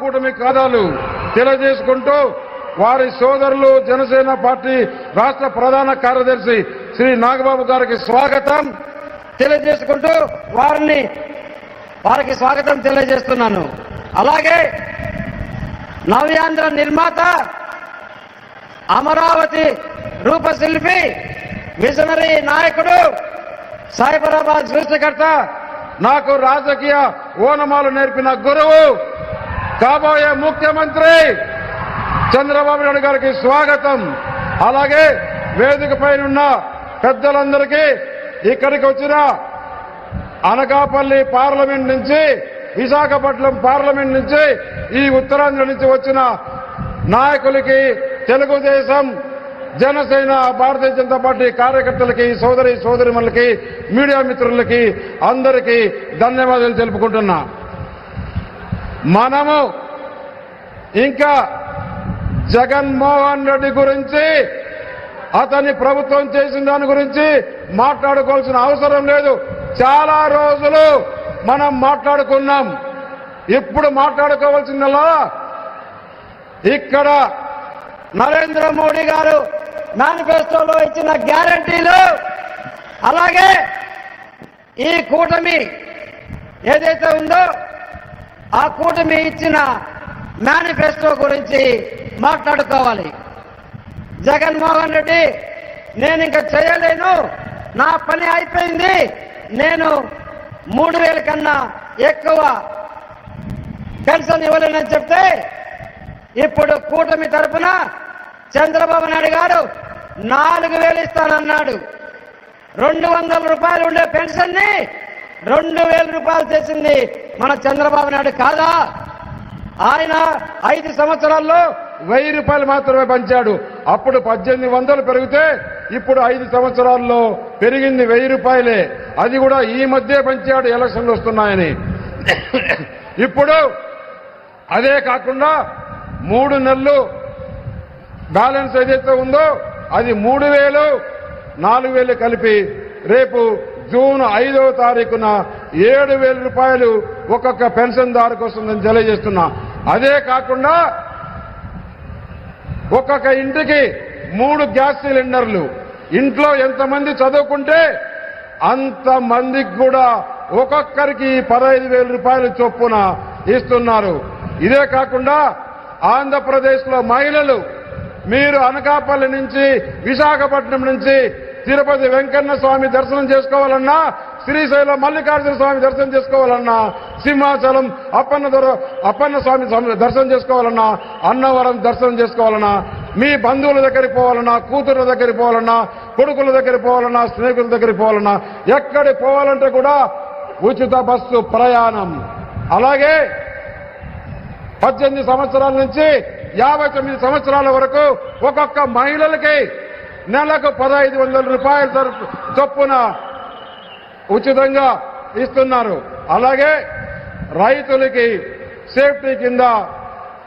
కూటమి కాదాలు తెలియజేసుకుంటూ వారి సోదరులు జనసేన పార్టీ రాష్ట్ర ప్రధాన కార్యదర్శి శ్రీ నాగబాబు గారికి స్వాగతం తెలియజేసుకుంటూ వారిని వారికి స్వాగతం తెలియజేస్తున్నాను. అలాగే నవ్యాంధ్ర నిర్మాత అమరావతి రూపశిల్పి విజనరీ నాయకుడు సైబరాబాద్ సృష్టికర్త నాకు రాజకీయ ఓనమాలు నేర్పిన గురువు కాబోయే ముఖ్యమంత్రి చంద్రబాబు నాయుడు గారికి స్వాగతం. అలాగే వేదిక పైన పెద్దలందరికీ ఇక్కడికి వచ్చిన అనకాపల్లి పార్లమెంట్ నుంచి విశాఖపట్నం పార్లమెంట్ నుంచి ఈ ఉత్తరాంధ్ర నుంచి వచ్చిన నాయకులకి తెలుగుదేశం జనసేన భారతీయ జనతా పార్టీ కార్యకర్తలకి సోదరి సోదరిమణులకి మీడియా మిత్రులకి అందరికీ ధన్యవాదాలు తెలుపుకుంటున్నా. మనము ఇంకా జగన్మోహన్ రెడ్డి గురించి అతని ప్రభుత్వం చేసిన దాని గురించి మాట్లాడుకోవాల్సిన అవసరం లేదు. చాలా రోజులు మనం మాట్లాడుకున్నాం. ఇప్పుడు మాట్లాడుకోవాల్సిందల్లా ఇక్కడ నరేంద్ర మోడీ గారు మేనిఫెస్టోలో ఇచ్చిన గ్యారంటీలు అలాగే ఈ కూటమి ఏదైతే ఉందో ఆ కూటమి ఇచ్చిన మేనిఫెస్టో గురించి మాట్లాడుకోవాలి. జగన్మోహన్ రెడ్డి నేను ఇంకా చేయలేను నా పని అయిపోయింది. నేను మూడు వేల కన్నా ఎక్కువ పెన్షన్ ఇవ్వలేనని చెప్తే ఇప్పుడు కూటమి తరపున చంద్రబాబు నాయుడు గారు నాలుగు వేలు ఇస్తానన్నాడు. రెండు వందల రూపాయలు ఉండే పెన్షన్ని రెండు వేల రూపాయలు చేసింది మన చంద్రబాబు నాయుడు కాదా? ఆయన ఐదు సంవత్సరాల్లో వెయ్యి రూపాయలు మాత్రమే పంచాడు. అప్పుడు పద్దెనిమిది వందలు పెరిగితే ఇప్పుడు ఐదు సంవత్సరాల్లో పెరిగింది వెయ్యి రూపాయలే. అది కూడా ఈ మధ్య పంచాడు ఎలక్షన్లు వస్తున్నాయని. ఇప్పుడు అదే కాకుండా మూడు నెలలు బ్యాలెన్స్ ఏదైతే ఉందో అది మూడు వేలు నాలుగు వేలు కలిపి రేపు జూన్ ఐదవ తారీఖున ఏడు వేల రూపాయలు ఒక్కొక్క పెన్షన్దారుకు వస్తుందని తెలియజేస్తున్నా. అదే కాకుండా ఒక్కొక్క ఇంటికి మూడు గ్యాస్ సిలిండర్లు. ఇంట్లో ఎంతమంది చదువుకుంటే అంతమందికి కూడా ఒక్కొక్కరికి పదహైదు వేల రూపాయలు చొప్పున ఇస్తున్నారు. ఇదే కాకుండా ఆంధ్రప్రదేశ్లో మహిళలు మీరు అనకాపల్లి నుంచి విశాఖపట్నం నుంచి తిరుపతి వెంకన్న స్వామి దర్శనం చేసుకోవాలన్నా శ్రీశైలం మల్లికార్జున స్వామి దర్శనం చేసుకోవాలన్నా సింహాచలం అప్పన్న అప్పన్న స్వామి స్వామి దర్శనం చేసుకోవాలన్నా అన్నవరం దర్శనం చేసుకోవాలన్నా మీ బంధువుల దగ్గరికి పోవాలన్నా కూతుర్ల దగ్గరికి పోవాలన్నా కొడుకుల దగ్గరికి పోవాలన్నా స్నేహితుల దగ్గరికి పోవాలన్నా ఎక్కడికి పోవాలంటే కూడా ఉచిత బస్సు ప్రయాణం. అలాగే పద్దెనిమిది సంవత్సరాల నుంచి యాభై తొమ్మిది సంవత్సరాల వరకు ఒక్కొక్క మహిళలకి నెలకు పదహైదు వందల రూపాయల చొప్పున ఉచితంగా ఇస్తున్నారు. అలాగే రైతులకి సేఫ్టీ కింద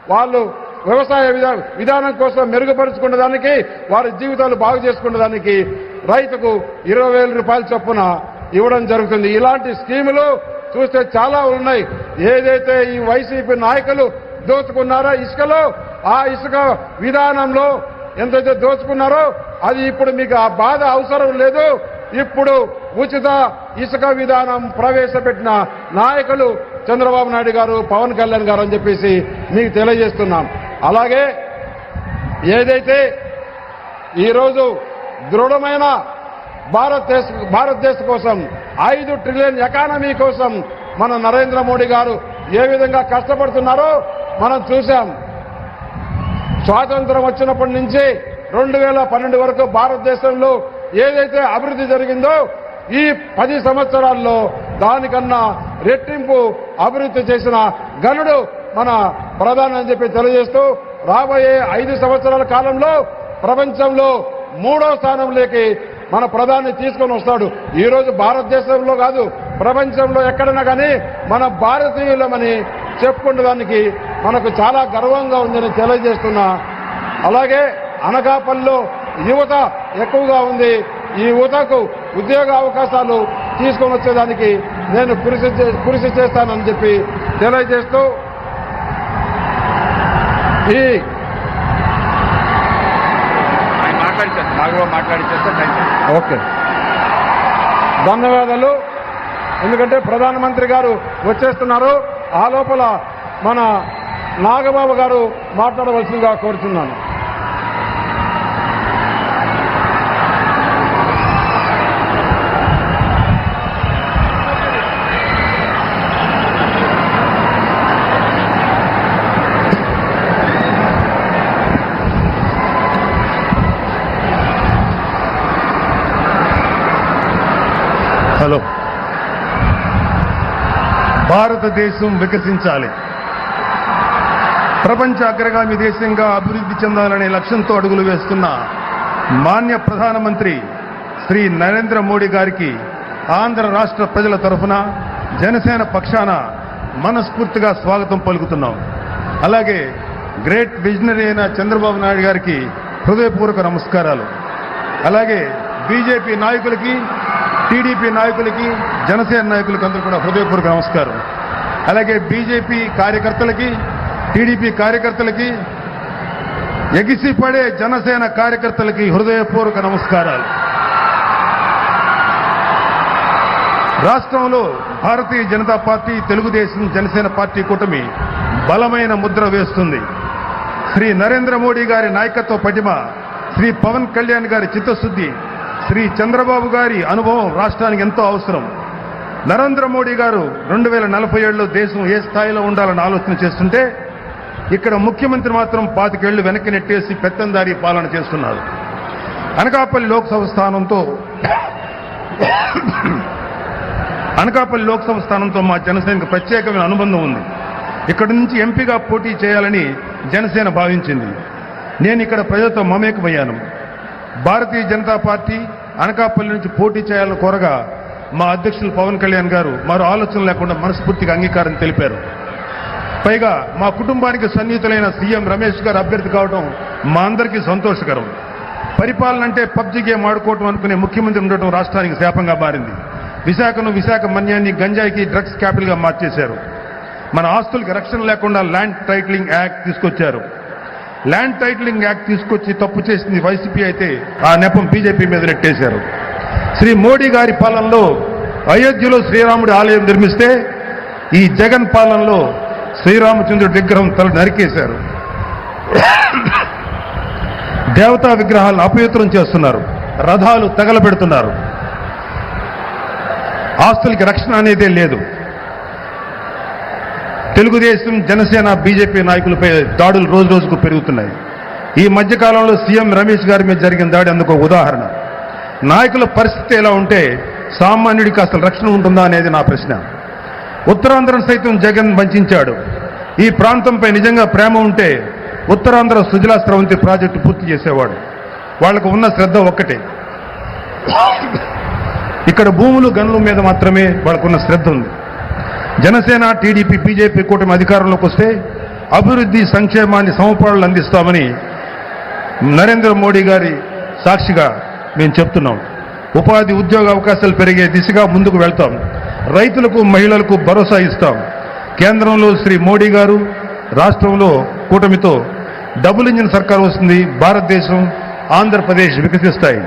వాళ్ళు వ్యవసాయ విధా- విధానం కోసం మెరుగుపరుచుకున్న దానికి వారి జీవితాలు బాగు చేసుకున్న దానికి రైతుకు ఇరవై వేల రూపాయల చొప్పున ఇవ్వడం జరుగుతుంది. ఇలాంటి స్కీములు చూస్తే చాలా ఉన్నాయి. ఏదైతే ఈ వైసీపీ నాయకులు దోచుకున్నారో ఇసుకలో ఆ ఇసుక విధానంలో ఎంతైతే దోచుకున్నారో అది ఇప్పుడు మీకు ఆ బాధ అవసరం లేదు. ఇప్పుడు ఉచిత ఇసుక విధానం ప్రవేశపెట్టిన నాయకులు చంద్రబాబు నాయుడు గారు పవన్ కళ్యాణ్ గారు అని చెప్పేసి మీకు తెలియజేస్తున్నాం. అలాగే ఏదైతే ఈరోజు దృఢమైన భారతదేశ భారతదేశం కోసం ఐదు ట్రిలియన్ ఎకానమీ కోసం మన నరేంద్ర మోడీ గారు ఏ విధంగా కష్టపడుతున్నారో మనం చూశాం. స్వాతంత్రం వచ్చినప్పటి నుంచి రెండు వేల పన్నెండు వరకు భారతదేశంలో ఏదైతే అభివృద్ధి జరిగిందో ఈ పది సంవత్సరాల్లో దానికన్నా రెట్టింపు అభివృద్ధి చేసిన గనుడు మన ప్రధాని అని చెప్పి తెలియజేస్తూ రాబోయే ఐదు సంవత్సరాల కాలంలో ప్రపంచంలో మూడో స్థానంలోకి మన ప్రధాని తీసుకొని వస్తాడు. ఈ రోజు భారతదేశంలో కాదు ప్రపంచంలో ఎక్కడైనా కానీ మన భారతీయులమని చెప్పుకునే దానికి మనకు చాలా గర్వంగా ఉందని తెలియజేస్తున్నా. అలాగే అనకాపల్లిలో యువత ఎక్కువగా ఉంది. ఈ యువతకు ఉద్యోగ అవకాశాలు తీసుకొని వచ్చేదానికి నేను కృషి కృషి చేస్తానని చెప్పి తెలియజేస్తూ ఈ. ఓకే. ధన్యవాదాలు. ఎందుకంటే ప్రధానమంత్రి గారు వచ్చేస్తున్నారు. ఆ లోపల మన నాగబాబు గారు మాట్లాడవలసిందిగా కోరుతున్నాను భారతదేశం వికసించాలి. ప్రపంచ అగ్రగామి దేశంగా అభివృద్ధి చెందాలనే లక్ష్యంతో అడుగులు వేస్తున్న మాన్య ప్రధానమంత్రి శ్రీ నరేంద్ర మోడీ గారికి ఆంధ్ర రాష్ట్ర ప్రజల తరఫున జనసేన పక్షాన మనస్ఫూర్తిగా స్వాగతం పలుకుతున్నాం. అలాగే గ్రేట్ విజనరీ అయిన చంద్రబాబు నాయుడు గారికి హృదయపూర్వక నమస్కారాలు. అలాగే బీజేపీ నాయకులకి టీడీపీ నాయకులకి జనసేన నాయకులకి అందరూ కూడా హృదయపూర్వక నమస్కారం. అలాగే బీజేపీ కార్యకర్తలకి టీడీపీ కార్యకర్తలకి ఎగిసిపడే జనసేన కార్యకర్తలకి హృదయపూర్వక నమస్కారాలు. రాష్ట్రంలో భారతీయ జనతా పార్టీ తెలుగుదేశం జనసేన పార్టీ కూటమి బలమైన ముద్ర వేస్తుంది. శ్రీ నరేంద్ర మోడీ గారి నాయకత్వ పటిమ శ్రీ పవన్ కళ్యాణ్ గారి చిత్తశుద్ధి శ్రీ చంద్రబాబు గారి అనుభవం రాష్ట్రానికి ఎంతో అవసరం. నరేంద్ర మోడీ గారు రెండు వేల నలభై ఏడులో దేశం ఏ స్థాయిలో ఉండాలని ఆలోచన చేస్తుంటే ఇక్కడ ముఖ్యమంత్రి మాత్రం పాతికేళ్ళు వెనక్కి నెట్టేసి పెత్తందారి పాలన చేస్తున్నారు. అనకాపల్లి లోక్సభ స్థానంతో అనకాపల్లి లోక్సభ స్థానంతో మా జనసేనకు ప్రత్యేకమైన అనుబంధం ఉంది. ఇక్కడ నుంచి ఎంపీగా పోటీ చేయాలని జనసేన భావించింది. నేను ఇక్కడ ప్రజలతో మమేకమయ్యాను. భారతీయ జనతా పార్టీ అనకాపల్లి నుంచి పోటీ చేయాలని కోరగా మా అధ్యక్షులు పవన్ కళ్యాణ్ గారు మరో ఆలోచన లేకుండా మనస్ఫూర్తిగా అంగీకారం తెలిపారు. పైగా మా కుటుంబానికి సన్నిహితులైన సీఎం రమేష్ గారు అభ్యర్థి కావడం మా అందరికీ సంతోషకరం. పరిపాలన అంటే పబ్జి గేమ్ ఆడుకోవటం అనుకునే ముఖ్యమంత్రి ఉండటం రాష్ట్రానికి శాపంగా మారింది. విశాఖను విశాఖ మన్యాన్ని గంజాయికి డ్రగ్స్ క్యాపిటల్గా మార్చేశారు. మన ఆస్తులకి రక్షణ లేకుండా ల్యాండ్ టైటిలింగ్ యాక్ట్ తీసుకొచ్చారు. ల్యాండ్ టైటిలింగ్ యాక్ట్ తీసుకొచ్చి తప్పు చేసింది వైసీపీ అయితే ఆ నెపం బీజేపీ మీద నెట్టేశారు శ్రీ మోడీ గారి పాలనలో అయోధ్యలో శ్రీరాముడి ఆలయం నిర్మిస్తే ఈ జగన్ పాలనలో శ్రీరామచంద్రుడి విగ్రహం తల నరికేశారు. దేవతా విగ్రహాలను అపవిత్రం చేస్తున్నారు. రథాలు తగలబెడుతున్నారు. ఆస్తులకి రక్షణ అనేదే లేదు. తెలుగుదేశం జనసేన బీజేపీ నాయకులపై దాడులు రోజు రోజుకు పెరుగుతున్నాయి. ఈ మధ్యకాలంలో సీఎం రమేష్ గారి మీద జరిగిన దాడి అందుకు ఒక ఉదాహరణ. నాయకుల పరిస్థితి ఎలా ఉంటే సామాన్యుడికి అసలు రక్షణ ఉంటుందా అనేది నా ప్రశ్న. ఉత్తరాంధ్రను సైతం జగన్ వంచాడు. ఈ ప్రాంతంపై నిజంగా ప్రేమ ఉంటే ఉత్తరాంధ్ర సుజలా స్రవంతి ప్రాజెక్టు పూర్తి చేసేవాడు. వాళ్ళకు ఉన్న శ్రద్ధ ఒక్కటే. ఇక్కడ భూములు గనుల మీద మాత్రమే వాళ్ళకున్న శ్రద్ధ ఉంది. జనసేన టీడీపీ బీజేపీ కూటమి అధికారంలోకి వస్తే అభివృద్ధి సంక్షేమాన్ని సమపాళ్ళు అందిస్తామని నరేంద్ర మోడీ గారి సాక్షిగా మేము చెప్తున్నాం. ఉపాధి ఉద్యోగ అవకాశాలు పెరిగే దిశగా ముందుకు వెళ్తాం. రైతులకు మహిళలకు భరోసా ఇస్తాం. కేంద్రంలో శ్రీ మోడీ గారు రాష్ట్రంలో కూటమితో డబుల్ ఇంజిన్ సర్కార్ వస్తుంది భారతదేశం ఆంధ్రప్రదేశ్ వికసిస్తాయి.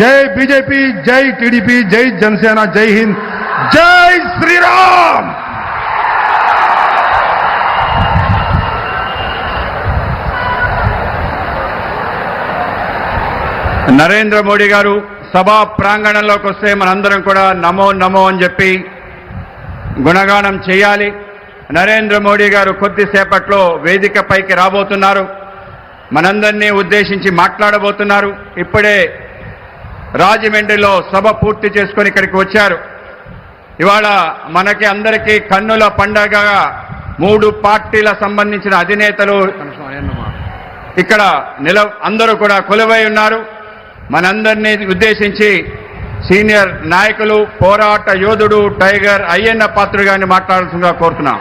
జై బీజేపీ జై టీడీపీ జై జనసేన జై హింద్. జై శ్రీరామ్! నరేంద్ర మోడీ గారు సభా ప్రాంగణంలోకి వస్తే మనందరం కూడా నమో నమో అని చెప్పి గుణగానం చేయాలి. నరేంద్ర మోడీ గారు కొద్దిసేపట్లో వేదిక పైకి రాబోతున్నారు. మనందరినీ ఉద్దేశించి మాట్లాడబోతున్నారు. ఇప్పుడే రాజమండ్రిలో సభ పూర్తి చేసుకొని ఇక్కడికి వచ్చారు. ఇవాళ మనకి అందరికీ కన్నుల పండగగా మూడు పార్టీల సంబంధించిన అధినేతలు ఇక్కడ నిల అందరూ కూడా కొలువై ఉన్నారు. మనందరినీ ఉద్దేశించి సీనియర్ నాయకులు పోరాట యోధుడు టైగర్ అయ్యన్న పాత్రుడు గారిని మాట్లాడాల్సిందిగా కోరుతున్నాం.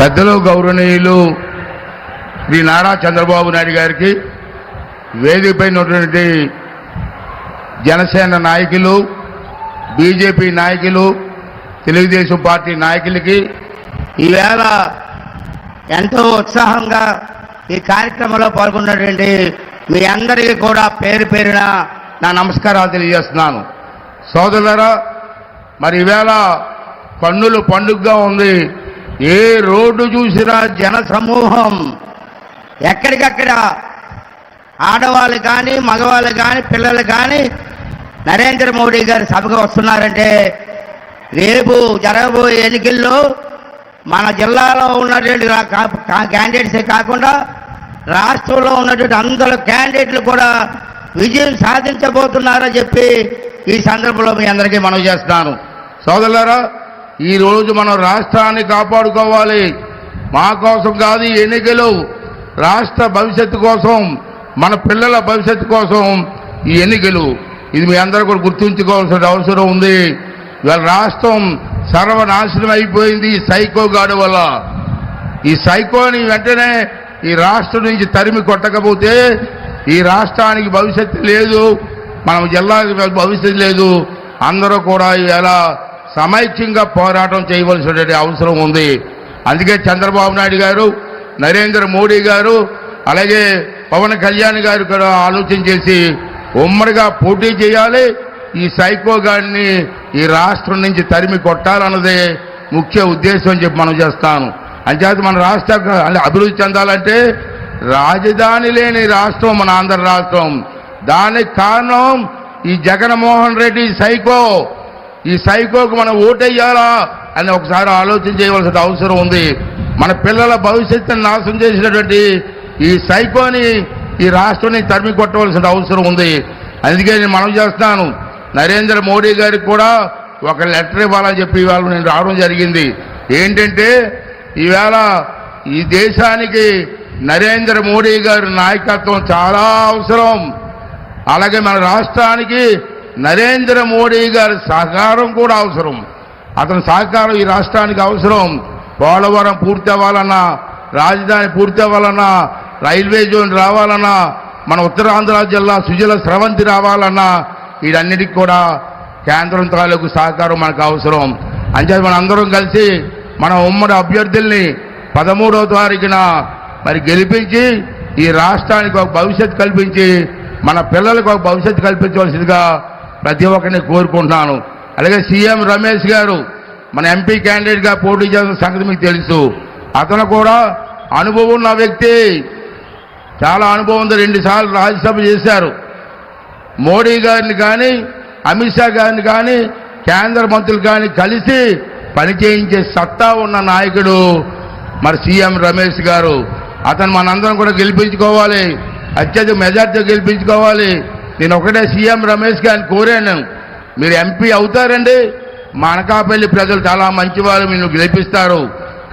పెద్దలు గౌరవనీయులు శ్రీ నారా చంద్రబాబు నాయుడు గారికి వేదికపై ఉన్నటువంటి జనసేన నాయకులు బీజేపీ నాయకులు తెలుగుదేశం పార్టీ నాయకులకి ఈవేళ ఎంతో ఉత్సాహంగా ఈ కార్యక్రమంలో పాల్గొన్నటువంటి మీ అందరికీ కూడా పేరు పేరున నా నమస్కారాలు తెలియజేస్తున్నాను. సోదరులరా మరి ఈవేళ కన్నులు పండుగగా ఉంది. ఏ రోడ్డు చూసినా జన సమూహం. ఎక్కడికక్కడ ఆడవాళ్ళు కానీ మగవాళ్ళు కానీ పిల్లలు కానీ నరేంద్ర మోడీ గారి సభకు వస్తున్నారంటే రేపు జరగబోయే ఎన్నికల్లో మన జిల్లాలో ఉన్నటువంటి కా- క్యాండిడేట్సే కాకుండా రాష్ట్రంలో ఉన్నటువంటి అందరు క్యాండిడేట్లు కూడా విజయం సాధించబోతున్నారని చెప్పి ఈ సందర్భంలో మీ అందరికీ మనం మనవి చేస్తున్నాను. సోదరులారా ఈ రోజు మనం రాష్ట్రాన్ని కాపాడుకోవాలి. మా కోసం కాదు ఎన్నికలు రాష్ట్ర భవిష్యత్తు కోసం మన పిల్లల భవిష్యత్తు కోసం ఈ ఎన్నికలు. ఇది మీ అందరూ కూడా గుర్తుంచుకోవాల్సిన అవసరం ఉంది. ఇవాళ రాష్ట్రం సర్వనాశనం అయిపోయింది ఈ సైకో గాడు వల్ల. ఈ సైకోని వెంటనే ఈ రాష్ట్రం నుంచి తరిమి కొట్టకపోతే ఈ రాష్ట్రానికి భవిష్యత్తు లేదు మనం జిల్లాకి భవిష్యత్తు లేదు. అందరూ కూడా ఇలా సమైక్యంగా పోరాటం చేయవలసినటువంటి అవసరం ఉంది. అందుకే చంద్రబాబు నాయుడు గారు నరేంద్ర మోడీ గారు అలాగే పవన్ కళ్యాణ్ గారు కూడా ఆలోచన చేసి ఉమ్మడిగా పోటీ చేయాలి. ఈ సైకో గారిని ఈ రాష్ట్రం నుంచి తరిమి కొట్టాలన్నదే ముఖ్య ఉద్దేశం అని చెప్పి మనం చేస్తాను. అంచేత మన రాష్ట్ర అభివృద్ధి చెందాలంటే రాజధాని లేని రాష్ట్రం మన ఆంధ్ర రాష్ట్రం. దానికి కారణం ఈ జగన్మోహన్ రెడ్డి సైకో. ఈ సైకోకు మనం ఓటేయాలా అని ఒకసారి ఆలోచన చేయవలసిన అవసరం ఉంది. మన పిల్లల భవిష్యత్తుని నాశనం చేసినటువంటి ఈ సైకోని ఈ రాష్ట్రాన్ని తరిమి కొట్టవలసిన అవసరం ఉంది. అందుకే నేను మనం చేస్తాను నరేంద్ర మోడీ గారికి కూడా ఒక లెటర్ ఇవ్వాలని చెప్పి ఇవాళ నేను రావడం జరిగింది. ఏంటంటే ఈవేళ ఈ దేశానికి నరేంద్ర మోడీ గారి నాయకత్వం చాలా అవసరం. అలాగే మన రాష్ట్రానికి నరేంద్ర మోడీ గారి సహకారం కూడా అవసరం. అతని సహకారం ఈ రాష్ట్రానికి అవసరం. పోలవరం పూర్తి అవ్వాలన్నా రాజధాని పూర్తి అవ్వాలన్నా రైల్వే జోన్ రావాలన్నా మన ఉత్తరాంధ్ర జిల్లా సుజల స్రవంతి రావాలన్నా వీటన్నిటికి కూడా కేంద్రం తాలూకు సహకారం మనకు అవసరం. అంచేత మన అందరం కలిసి మన ఉమ్మడి అభ్యర్థుల్ని పదమూడవ తారీఖున మరి గెలిపించి ఈ రాష్ట్రానికి ఒక భవిష్యత్తు కల్పించి మన పిల్లలకు ఒక భవిష్యత్తు కల్పించవలసిందిగా ప్రతి ఒక్కరిని కోరుకుంటున్నాను. అలాగే సీఎం రమేష్ గారు మన ఎంపీ క్యాండిడేట్గా పోటీ చేసిన సంగతి మీకు తెలుసు. అతను కూడా అనుభవం ఉన్న వ్యక్తి. చాలా అనుభవం ఉంది. రెండుసార్లు రాజ్యసభ చేశారు. మోడీ గారిని కానీ అమిత్ షా గారిని కానీ కేంద్ర మంత్రులు కానీ కలిసి పనిచేయించే సత్తా ఉన్న నాయకుడు మరి సీఎం రమేష్ గారు. అతను మనందరం కూడా గెలిపించుకోవాలి. అత్యధిక మెజార్టీ గెలిపించుకోవాలి. నేను ఒకటే సీఎం రమేష్ గారిని కోరాను. మీరు ఎంపీ అవుతారండి. మా అనకాపల్లి ప్రజలు చాలా మంచివారు మీరు గెలిపిస్తారు.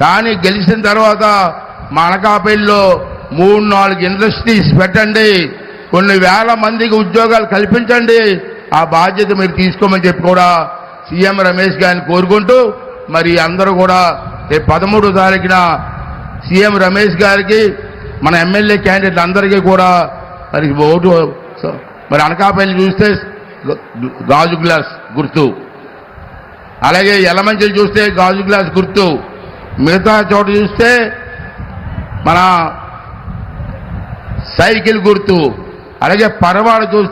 కానీ గెలిచిన తర్వాత మా అనకాపల్లిలో మూడు నాలుగు ఇండస్ట్రీస్ పెట్టండి. కొన్ని వేల మందికి ఉద్యోగాలు కల్పించండి. ఆ బాధ్యత మీరు తీసుకోమని చెప్పి కూడా సీఎం రమేష్ గారిని కోరుకుంటూ మరి అందరూ కూడా రేపు పదమూడో తారీఖున సీఎం రమేష్ గారికి మన ఎమ్మెల్యే క్యాండిడేట్ అందరికీ కూడా మరి ఓటు మరి అనకాపల్లి చూస్తే గాజు గ్లాస్ గుర్తు. అలాగే ఎలమంచిలు చూస్తే గాజు గ్లాస్ గుర్తు. మిగతా చోట చూస్తే మన సైకిల్ గుర్తు. అలాగే పరవాడు చూస్తే